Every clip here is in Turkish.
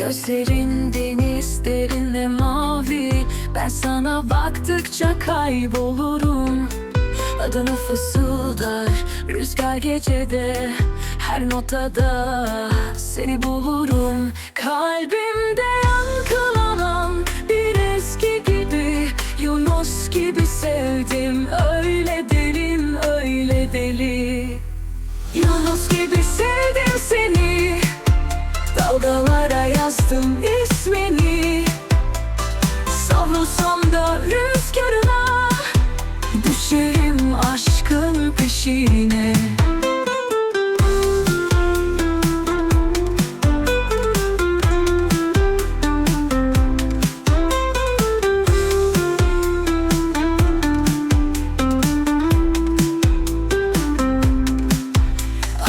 Gözlerin deniz derinle mavi. Ben sana baktıkça kaybolurum. Adını fısıldar rüzgar gecede. Her notada seni bulurum. Kalbimde peşine.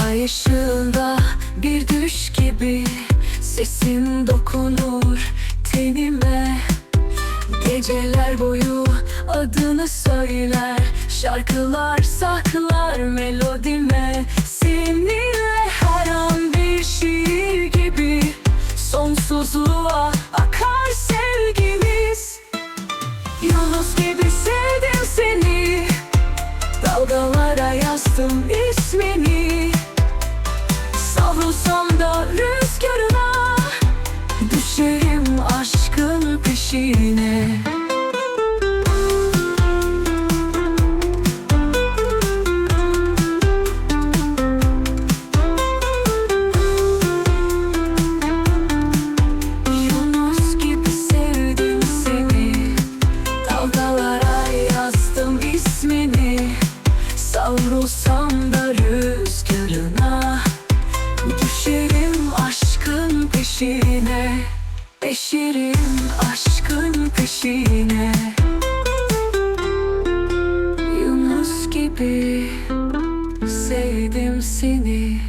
Ay ışığında bir düş gibi Sesin dokunur tenime. Geceler boyu adını söyler Şarkılar saklar melodime. Seninle her an bir şiir gibi. Sonsuzluğa akar sevgimiz. Yunus gibi sevdim seni. Dalgalara yazdım ismini. Savrulsam da rüzgarına Düşerim aşkın peşine Savrulsam da rüzgarına Düşerim aşkın peşine Eşerim aşkın peşine. Yunus gibi sevdim seni